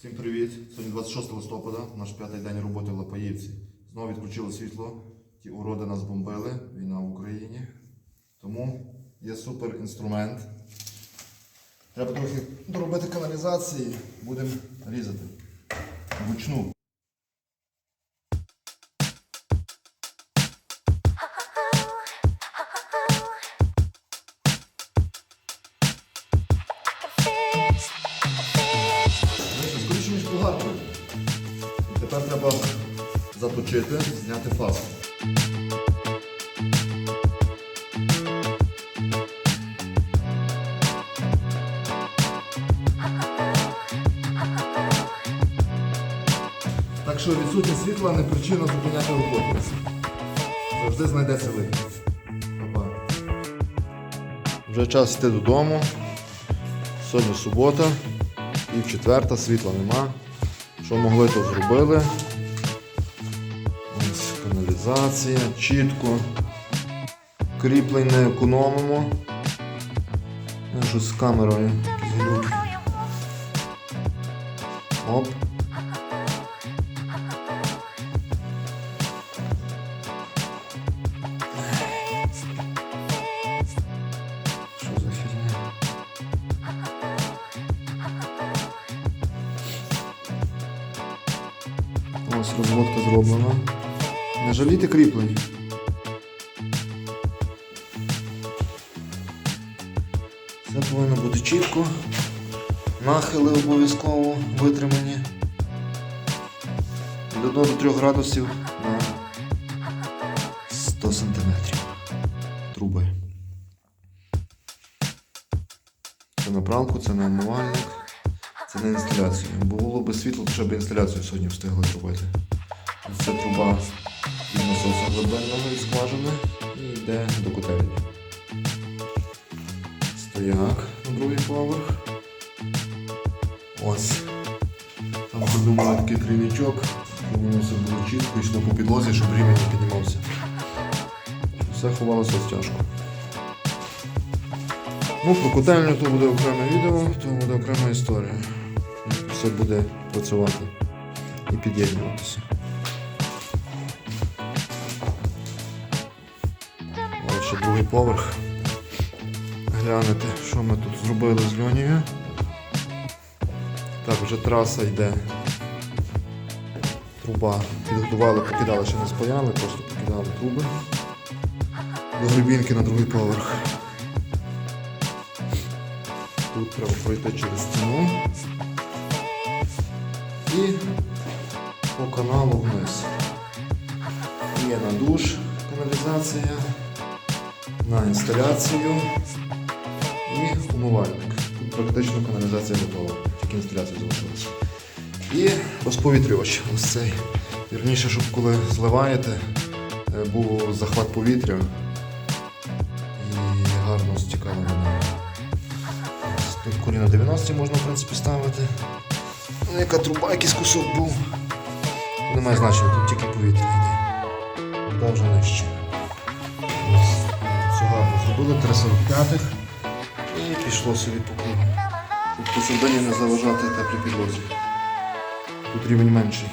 Всім привіт! Сьогодні 26 листопада, наш п'ятий день роботи в Лапаївці. Знову відключили світло. Ті уроди нас бомбили, війна в Україні. Тому є супер інструмент. Треба трохи доробити каналізації, будемо різати. Вручну. Тепер треба заточити, зняти фаску. Так що відсутність світла не причина зупиняти роботу. Завжди знайдеться вихід. Вже час йти додому. Сьогодні субота, і в четверта світла нема. Що могли, то зробили. Ось каналізація, чітко. Кріплень не економимо. Щось з камерою. Оп. Ось розводка зроблена. Не жалійте кріплень. Все повинно бути чітко. Нахили обов'язково витримані. Від 1 до 3 градусів на 100 сантиметрів. Труби. Це на пралку, це на омивальник. Це не інсталяція. Бо було б світло, то б інсталяцію сьогодні встигли зробити. Це труба від насоса глибинного від скважини і йде до котельні. Стояк на другий поверх. Ось. Там придумали такий криничок, щоб воно все було чітко, йшло по підлозі, щоб рівень не піднімався. Все ховалося в стяжку. Ну, про котельню то буде окреме відео, то буде окрема історія. Все буде працювати і під'єднуватися. Ще другий поверх. Глянете, що ми тут зробили з Льонією. Так, вже траса йде. Труба підготували, покидали, ще не спаяли, просто покидали труби. До грибінки на другий поверх. Тут треба пройти через стіну і по каналу вниз. Є на душ каналізація, на інсталяцію і умивальник. Тут практично каналізація готова, тільки інсталяція залишилася. І розповітрювач ось цей. Вірніше, щоб коли зливаєте, е, був захват повітря і гарно стікала. Тут коліна 90 можна в принципі ставити. Ну, яка труба, якийсь кусок був. Немає значення, тут тільки повітря йде. Вода вже нижче. Ось, Все гарно зробили, 345 і пішло собі по кругу. Щоб посередині не заважати теплій підлозі. Тут рівень менший,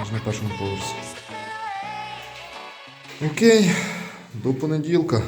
ніж на першому поверсі. Окей, до понеділка.